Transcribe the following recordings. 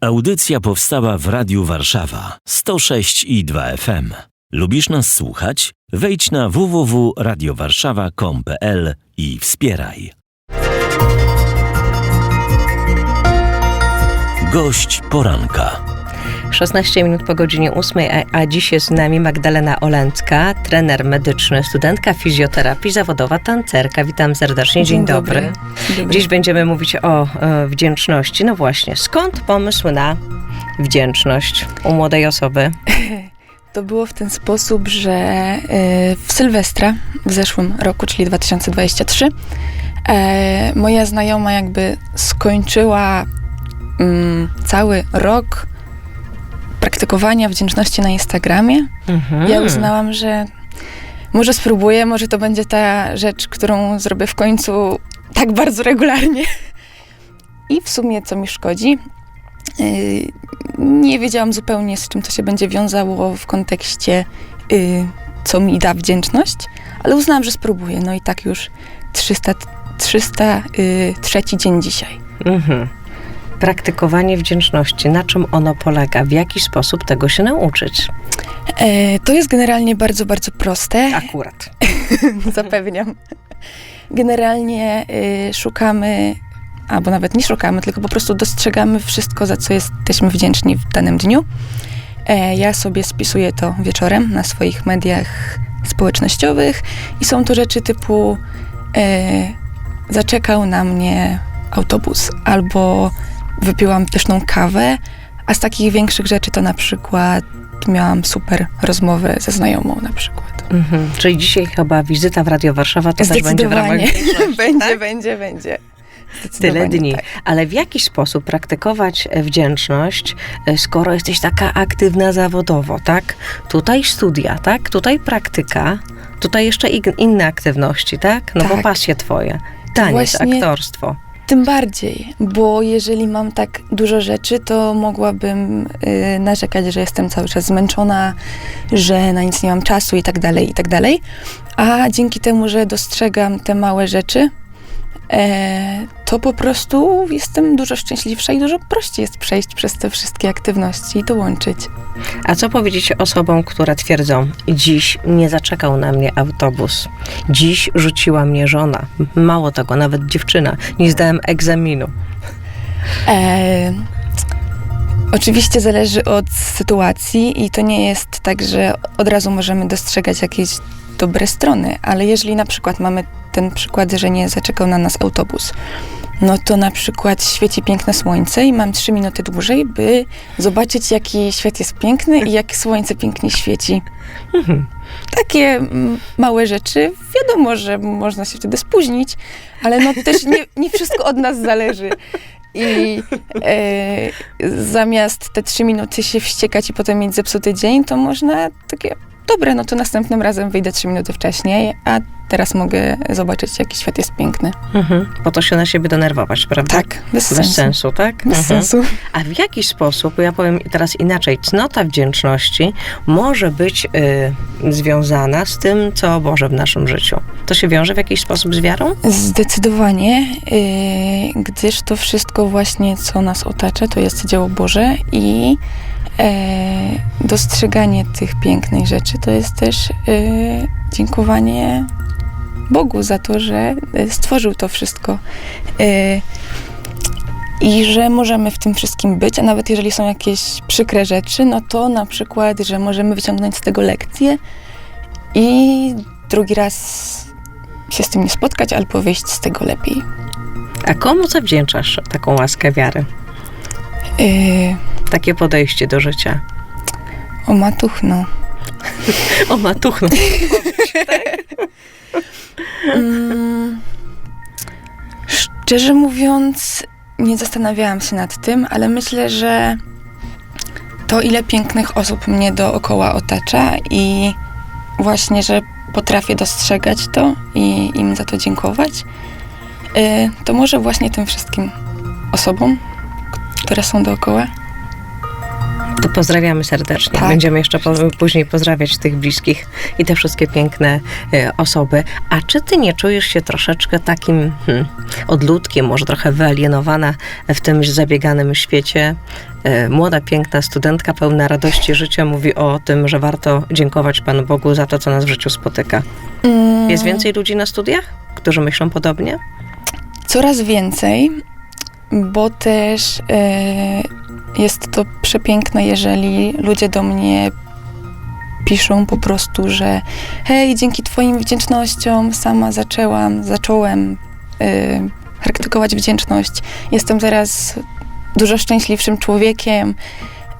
Audycja powstała w Radiu Warszawa 106 i 2 FM. Lubisz nas słuchać? Wejdź na www.radiowarszawa.com.pl i wspieraj. Gość poranka. 16 minut po godzinie 8, a, a dziś jest z nami Magdalena Olęcka, trener medyczny, studentka fizjoterapii, zawodowa tancerka. Witam serdecznie, dzień, dobry. Dzień dobry. Dziś będziemy mówić o e, wdzięczności. No właśnie, skąd pomysł na wdzięczność u młodej osoby? To było w ten sposób, że e, w Sylwestra w zeszłym roku, czyli 2023, e, moja znajoma jakby skończyła mm, cały rok praktykowania wdzięczności na Instagramie. Mhm. Ja uznałam, że może spróbuję, może to będzie ta rzecz, którą zrobię w końcu tak bardzo regularnie. I w sumie co mi szkodzi. Yy, Nie wiedziałam zupełnie, z czym to się będzie wiązało w kontekście, yy, co mi da wdzięczność, ale uznałam, że spróbuję. No i tak już 300, 303 dzień dzisiaj. Mhm. Praktykowanie wdzięczności. Na czym ono polega? W jaki sposób tego się nauczyć? E, to jest generalnie bardzo, bardzo proste. Akurat. Zapewniam. Generalnie y, szukamy, albo nawet nie szukamy, tylko po prostu dostrzegamy wszystko, za co jesteśmy wdzięczni w danym dniu. E, ja sobie spisuję to wieczorem na swoich mediach społecznościowych i są to rzeczy typu e, zaczekał na mnie autobus albo wypiłam pyszną kawę, a z takich większych rzeczy to na przykład miałam super rozmowę ze znajomą na przykład. Mhm. Czyli dzisiaj chyba wizyta w Radio Warszawa to też będzie w ramach będzie, tak? będzie, będzie. Tyle dni. Tak. Ale w jaki sposób praktykować e, wdzięczność, e, skoro jesteś taka aktywna zawodowo, tak? Tutaj studia, tak? Tutaj praktyka, tutaj jeszcze inne aktywności, tak? No bo Tak. pasje twoje. Taniec, Właśnie- aktorstwo. Tym bardziej, bo jeżeli mam tak dużo rzeczy, to mogłabym y, narzekać, że jestem cały czas zmęczona, że na nic nie mam czasu i tak dalej, i tak dalej. A dzięki temu, że dostrzegam te małe rzeczy, e, to po prostu jestem dużo szczęśliwsza i dużo prościej jest przejść przez te wszystkie aktywności i dołączyć. A co powiedzieć osobom, które twierdzą, dziś nie zaczekał na mnie autobus, dziś rzuciła mnie żona, mało tego, nawet dziewczyna, nie zdałem egzaminu. E, oczywiście zależy od sytuacji i to nie jest tak, że od razu możemy dostrzegać jakieś dobre strony, ale jeżeli na przykład mamy ten przykład, że nie zaczekał na nas autobus, no to na przykład świeci piękne słońce i mam trzy minuty dłużej, by zobaczyć, jaki świat jest piękny i jak słońce pięknie świeci. Mhm. Takie mm, małe rzeczy, wiadomo, że można się wtedy spóźnić, ale no też nie, nie wszystko od nas zależy. I e, zamiast te trzy minuty się wściekać i potem mieć zepsuty dzień, to można takie, dobre, no to następnym razem wyjdę trzy minuty wcześniej, a teraz mogę zobaczyć, jaki świat jest piękny. Mhm. Po to się na siebie denerwować, prawda? Tak, bez, Bez sensu. sensu, tak? Bez Mhm. sensu. A w jaki sposób, ja powiem teraz inaczej, cnota wdzięczności może być y, związana z tym, co Boże w naszym życiu? To się wiąże w jakiś sposób z wiarą? Zdecydowanie, yy, gdyż to wszystko właśnie, co nas otacza, to jest dzieło Boże i e, dostrzeganie tych pięknych rzeczy to jest też e, dziękowanie Bogu za to, że e, stworzył to wszystko. I że możemy w tym wszystkim być, a nawet jeżeli są jakieś przykre rzeczy, no to na przykład, że możemy wyciągnąć z tego lekcję i drugi raz się z tym nie spotkać albo wyjść z tego lepiej. A komu zawdzięczasz taką łaskę wiary? Yy, Takie podejście do życia? o matuchno. O matuchno. Mm, szczerze mówiąc, nie zastanawiałam się nad tym, ale myślę, że to, ile pięknych osób mnie dookoła otacza i właśnie, że potrafię dostrzegać to i im za to dziękować, yy, to może właśnie tym wszystkim osobom, które są dookoła. To pozdrawiamy serdecznie. Tak. Będziemy jeszcze po, później pozdrawiać tych bliskich i te wszystkie piękne e, osoby. A czy ty nie czujesz się troszeczkę takim hmm, odludkiem, może trochę wyalienowana w tym zabieganym świecie? E, młoda, piękna studentka, pełna radości życia mówi o tym, że warto dziękować Panu Bogu za to, co nas w życiu spotyka. Mm, Jest więcej ludzi na studiach, którzy myślą podobnie? Coraz więcej, bo też e, jest to przepiękne, jeżeli ludzie do mnie piszą po prostu, że hej, dzięki Twoim wdzięcznościom sama zaczęłam, zacząłem e, praktykować wdzięczność. Jestem teraz dużo szczęśliwszym człowiekiem,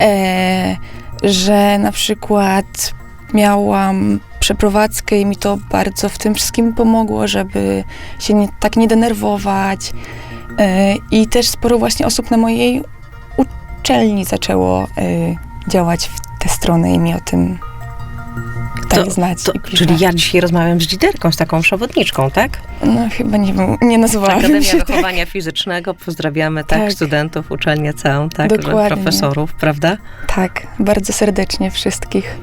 e, że na przykład miałam przeprowadzkę i mi to bardzo w tym wszystkim pomogło, żeby się nie, tak nie denerwować. E, I też sporo właśnie osób na mojej uczelni zaczęło e, działać w tę stronę i mi o tym znać. To, i pisze. czyli ja dzisiaj rozmawiam z liderką, z taką przewodniczką, tak? No chyba nie wiem, nie nazwałam Akademia się tak. Wychowania Fizycznego. Pozdrawiamy tak, Tak. studentów, uczelnię całą, tak, Dokładnie. profesorów, prawda? Tak, bardzo serdecznie wszystkich.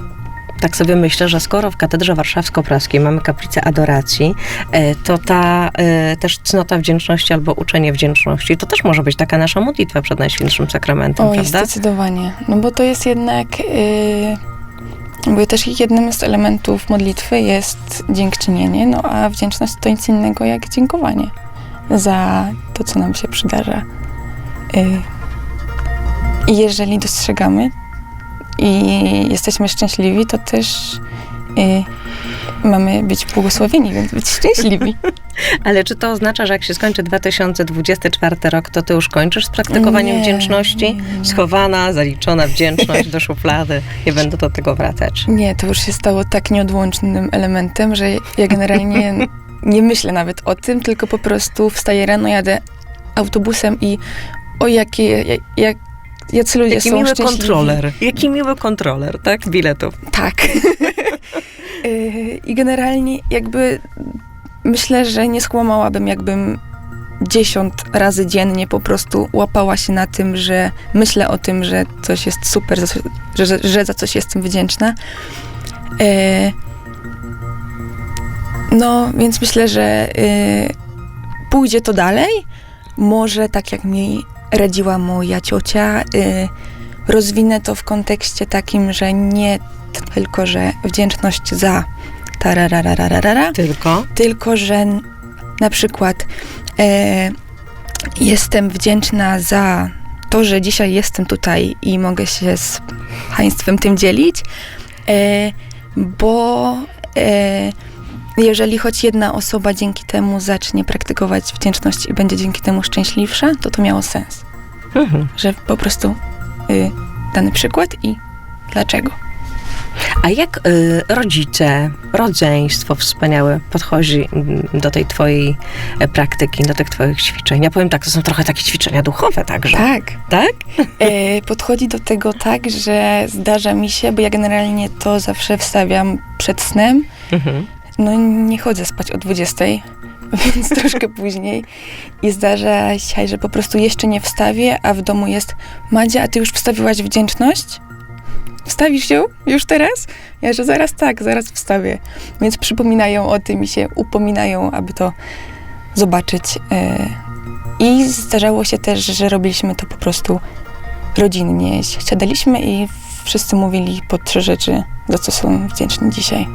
Tak sobie myślę, że skoro w Katedrze Warszawsko-Praskiej mamy kaplicę adoracji, e, to ta e, też cnota wdzięczności albo uczenie wdzięczności, to też może być taka nasza modlitwa przed Najświętszym Sakramentem, Oj, prawda? zdecydowanie. No bo to jest jednak, yy, bo też jednym z elementów modlitwy jest dziękczynienie, no a wdzięczność to nic innego jak dziękowanie za to, co nam się przydarza. I jeżeli dostrzegamy i jesteśmy szczęśliwi, to też yy, mamy być błogosławieni, więc być szczęśliwi. Ale czy to oznacza, że jak się skończy 2024 rok, to ty już kończysz z praktykowaniem Nie, wdzięczności? nie. Schowana, zaliczona wdzięczność do szuflady, nie będę do tego wracać. Nie, to już się stało tak nieodłącznym elementem, że ja generalnie nie myślę nawet o tym, tylko po prostu wstaję rano, jadę autobusem i o jakie, jak, jak, jacy ludzie Jaki są miły szczęśliwi. kontroler, jaki miły kontroler, tak? Biletów. Tak. Y, I generalnie jakby myślę, że nie skłamałabym, jakbym dziesiąt razy dziennie po prostu łapała się na tym, że myślę o tym, że coś jest super, że, że, że za coś jestem wdzięczna. E, no, więc myślę, że y, pójdzie to dalej. Może tak jak mi radziła moja ciocia, y, rozwinę to w kontekście takim, że nie tylko, że wdzięczność za tarararararara, Tylko. tylko że na przykład e, jestem wdzięczna za to, że dzisiaj jestem tutaj i mogę się z Państwem tym dzielić, e, bo e, jeżeli choć jedna osoba dzięki temu zacznie praktykować wdzięczność i będzie dzięki temu szczęśliwsza, to to miało sens. Mhm. Że po prostu y, dany przykład i dlaczego. A jak y, rodzice, rodzeństwo wspaniałe podchodzi mm, do tej twojej e, praktyki, do tych twoich ćwiczeń? Ja powiem tak, to są trochę takie ćwiczenia duchowe także. Tak. Tak? E, podchodzi do tego tak, że zdarza mi się, bo ja generalnie to zawsze wstawiam przed snem. Mhm. No nie chodzę spać o 20, więc troszkę później. I zdarza się, że po prostu jeszcze nie wstawię, a w domu jest Madzia, a ty już wstawiłaś wdzięczność? Wstawisz ją już teraz? Ja, że zaraz tak, zaraz wstawię. Więc przypominają o tym i się upominają, aby to zobaczyć. E, I zdarzało się też, że robiliśmy to po prostu rodzinnie. Siadaliśmy i wszyscy mówili po trzy rzeczy, za co są wdzięczni dzisiaj.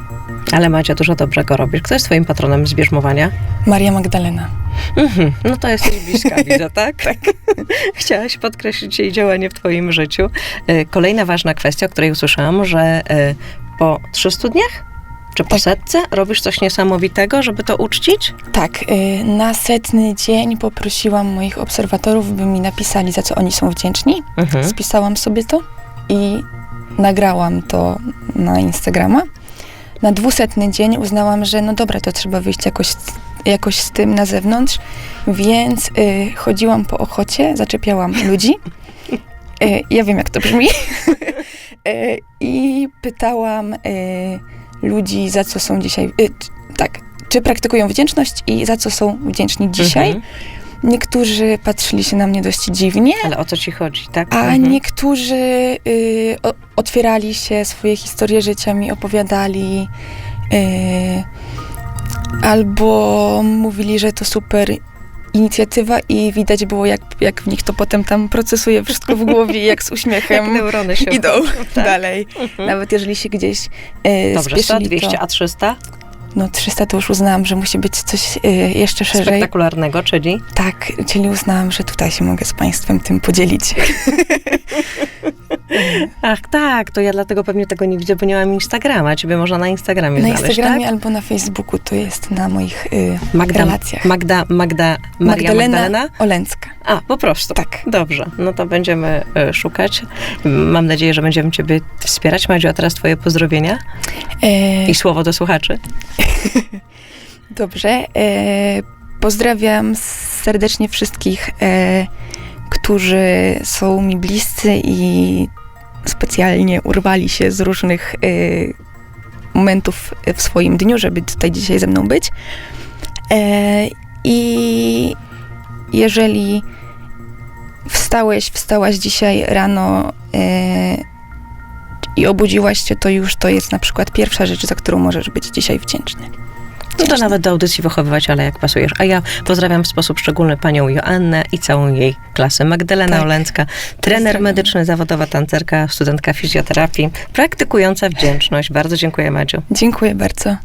Ale Madzia, dużo dobrego robisz. Kto jest twoim patronem zbierzmowania? Maria Magdalena. Mhm. No to jesteś bliska, widzę, tak? tak. Chciałaś podkreślić jej działanie w twoim życiu. E, Kolejna ważna kwestia, o której usłyszałam, że e, po 300 dniach, czy po Tak. setce, robisz coś niesamowitego, żeby to uczcić? Tak, y, na setny dzień poprosiłam moich obserwatorów, by mi napisali, za co oni są wdzięczni. Mhm. Spisałam sobie to i nagrałam to na Instagrama. Na dwusetny dzień uznałam, że no dobra, to trzeba wyjść jakoś, jakoś z tym na zewnątrz, więc y, chodziłam po ochocie, zaczepiałam ludzi. Y, ja wiem, jak to brzmi. y, I pytałam y, ludzi, za co są dzisiaj. Y, tak, czy praktykują wdzięczność i za co są wdzięczni dzisiaj. Mhm. Niektórzy patrzyli się na mnie dość dziwnie, Ale o co ci chodzi, tak? a Mhm. niektórzy y, o, otwierali się, swoje historie życia mi opowiadali, y, albo mówili, że to super inicjatywa i widać było, jak, jak w nich to potem tam procesuje wszystko w głowie, jak z Jak uśmiechem neurony się idą tak. dalej. Mhm. Nawet jeżeli się gdzieś y, Dobrze, 100, spieszyli, 200, to, a 300? No 300 to już uznałam, że musi być coś y, jeszcze szerzej. Spektakularnego, czyli? Tak, czyli uznałam, że tutaj się mogę z Państwem tym podzielić. Ach, tak, to ja dlatego pewnie tego nie widzę, bo nie mam Instagrama. Ciebie można na Instagramie Na znaleźć, Instagramie tak? albo na Facebooku to jest na moich y, Magda, relacjach. Magda, Magda, Maria Magdalena? Olęcka. A, po prostu. Tak. Dobrze, no to będziemy e, szukać. Mam nadzieję, że będziemy Ciebie wspierać. Madziu, a teraz Twoje pozdrowienia E, i słowo do słuchaczy. dobrze. E, pozdrawiam serdecznie wszystkich, e, którzy są mi bliscy i specjalnie urwali się z różnych e, momentów w swoim dniu, żeby tutaj dzisiaj ze mną być. E, I jeżeli wstałeś, wstałaś dzisiaj rano e, i obudziłaś się, to już to jest na przykład pierwsza rzecz, za którą możesz być dzisiaj wdzięczny. No to nawet do audycji wychowywać, ale jak pasujesz. A ja pozdrawiam w sposób szczególny panią Joannę i całą jej klasę. Magdalena Tak. Trener Pozdrawiam. medyczny, zawodowa tancerka, studentka fizjoterapii, praktykująca wdzięczność. Bardzo dziękuję, Madziu. Dziękuję bardzo.